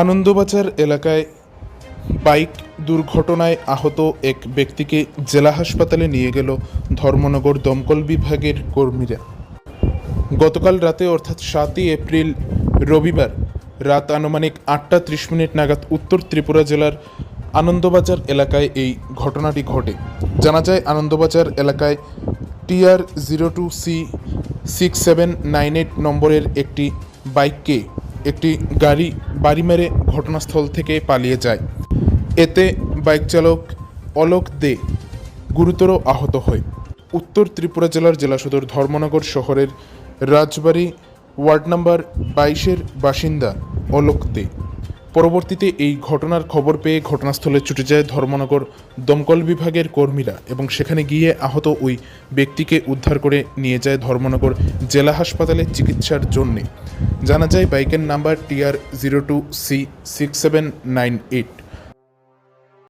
আনন্দবাজার এলাকায় বাইক দুর্ঘটনায় আহত এক ব্যক্তিকে জেলা হাসপাতালে নিয়ে গেল ধর্মনগর দমকল বিভাগের কর্মীরা। গতকাল রাতে অর্থাৎ সাতই এপ্রিল রবিবার রাত আনুমানিক আটটা ত্রিশ মিনিট নাগাদ উত্তর ত্রিপুরা জেলার আনন্দবাজার এলাকায় এই ঘটনাটি ঘটে। জানা যায়, আনন্দবাজার এলাকায় TR zero two C six seven nine eight নম্বরের একটি বাইককে একটি গাড়ি বাড়ি মেরে ঘটনাস্থল থেকে পালিয়ে যায়। এতে বাইক চালক অলোক দে গুরুতর আহত হয়। উত্তর ত্রিপুরা জেলার জেলা সদর ধর্মনগর শহরের রাজবাড়ি ওয়ার্ড নাম্বার বাইশের বাসিন্দা অলোক দে। পরবর্তীতে এই ঘটনার খবর পেয়ে ঘটনাস্থলে ছুটে যায় ধর্মনগর দমকল বিভাগের কর্মীরা এবং সেখানে গিয়ে আহত ওই ব্যক্তিকে উদ্ধার করে নিয়ে যায় ধর্মনগর জেলা হাসপাতালে চিকিৎসার জন্যে। জানা যায়, বাইকের number TR zero two C six seven nine eight.